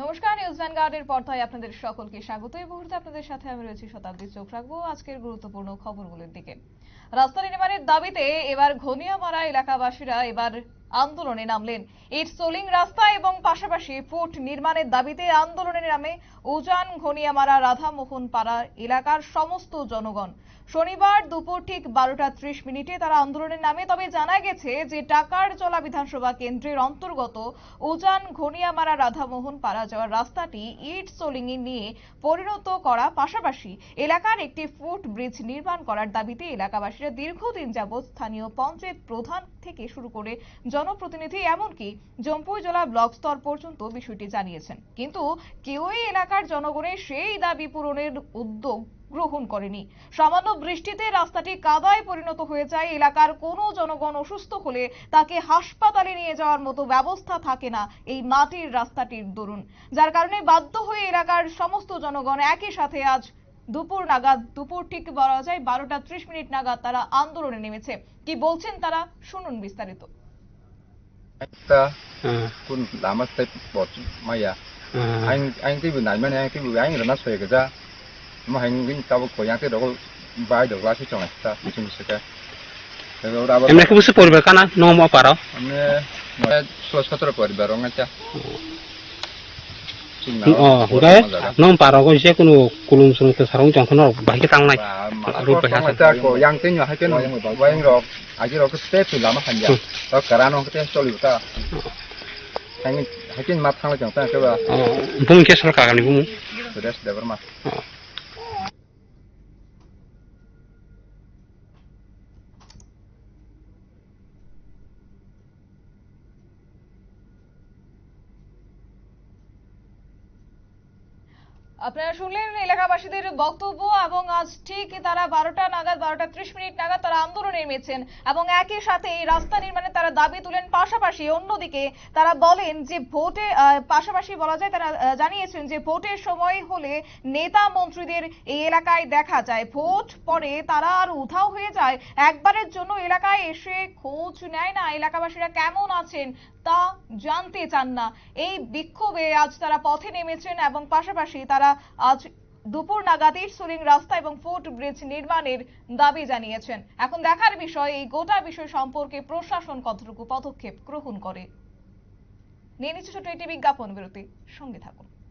নমস্কার নিউজ ভ্যানগার্ডের পর্দায় আপনাদের সকলকে স্বাগত। এই মুহূর্তে আপনাদের সাথে আমি রয়েছি শতাব্দী চোখ রাখব আজকের গুরুত্বপূর্ণ খবরগুলোর দিকে। রাস্তা নির্মাণের দাবিতে এবার ঘনিয়ামারা এলাকাবাসীরা এবার আন্দোলনে নামলেন। ইট সোলিং রাস্তা এবং পাশাপাশি ফুট নির্মাণের দাবিতে আন্দোলনের নামে উজান ঘনিয়ামারা রাধামোহন পাড়া এলাকার সমস্ত জনগণ। শনিবার দুপুর ঠিক বারোটা ত্রিশ মিনিটে তারা আন্দোলনের নামে, তবে জানা গেছে যে টাকার চলা বিধানসভা কেন্দ্রের অন্তর্গত উজান ঘনিয়ামারা রাধামোহন পাড়া যাওয়ার রাস্তাটি ইট সোলিং নিয়ে পরিণত করা। পাশাপাশি এলাকার একটি ফুট ব্রিজ নির্মাণ করার দাবিতে এলাকাবাসীরা দীর্ঘদিন যাবৎ স্থানীয় পঞ্চায়েত প্রধান থেকে শুরু করে জনপ্রতিনিধি, এমনকি জম্পুই জেলা ব্লক স্তর পর্যন্ত বিষয়টি জানিয়েছেন। কিন্তু কেউই এলাকার জনগণের সেই দাবি পূরণের উদ্যোগ গ্রহণ করেনি। সামান্য বৃষ্টিতে রাস্তাটি কাদায় পরিণত হয়ে যায়, এলাকার কোনো জনগণ অসুস্থ হলে তাকে হাসপাতালে নিয়ে যাওয়ার মতো ব্যবস্থা থাকে না এই মাটির রাস্তাটির দরুন। যার কারণে বাধ্য হয়ে এলাকার সমস্ত জনগণ একই সাথে আজ দুপুর নাগাদ, দুপুর ঠিক বলা যায় বারোটা ত্রিশ মিনিট নাগাদ তারা আন্দোলনে নেমেছে। কি বলছেন তারা, শুনুন বিস্তারিত। ta kun làm mất tết bột mày à. Anh anh cái việc này mà anh cái việc anh là nó xoay cái ra. Mà anh cái tao có thì đâu có vài được lá chứ chồng ta chứ mình sẽ cái. Em lấy cái bức sự của bạn cái nào nó mà phải đâu. Em này số rồi tờ của bạn rồi nghe chưa? ờ đấy nó bà đó có sẽ có nụ kulum xuống cái sarong chẳng có nó bảy cái tăng này rồi bảy cái tăng có yang tên nhỏ hay tên nói một bảy rồi 아직 그 스텝이 남았한지 더 가라는 그때 쏠리다 하긴 하긴 맛 하는 정상 그거 어 보면 계속 가가지고 그래서 내가 맛 আপনারা শুনলেন এলাকাবাসীদের বক্তব্য এবং আজ ঠিক তারা বারোটা নাগাদ, বারোটা ত্রিশ মিনিট নাগাদ তারা আন্দোলনে নেমেছেন এবং একই সাথে এই রাস্তা নির্মাণে তারা দাবি তুলেন। পাশাপাশি অন্যদিকে তারা বলেন যে ভোটে পাশাপাশি বলা যায় তারা জানিয়েছেন যে ভোটের সময় হলে নেতা মন্ত্রীদের এই এলাকায় দেখা যায়। ভোট পরে তারা আর উধাও হয়ে যায়। একবারের জন্য এলাকায় এসে খোঁজ নেয় না এলাকাবাসীরা কেমন আছেন তা জানতে চান না। এই বিক্ষোভে আজ তারা পথে নেমেছেন এবং পাশাপাশি তারা আজ দুপুর নাগাদ সুরিং রাস্তা এবং ফুট ব্রিজ নির্মাণের দাবি জানিয়েছেন। এখন দেখার বিষয়, এই গোটা বিষয় সম্পর্কে প্রশাসন কতটুকু পদক্ষেপ গ্রহণ করে? নিয়ে নিচ্ছে ছোট একটি বিজ্ঞাপন বিরতি। সঙ্গে থাকুন।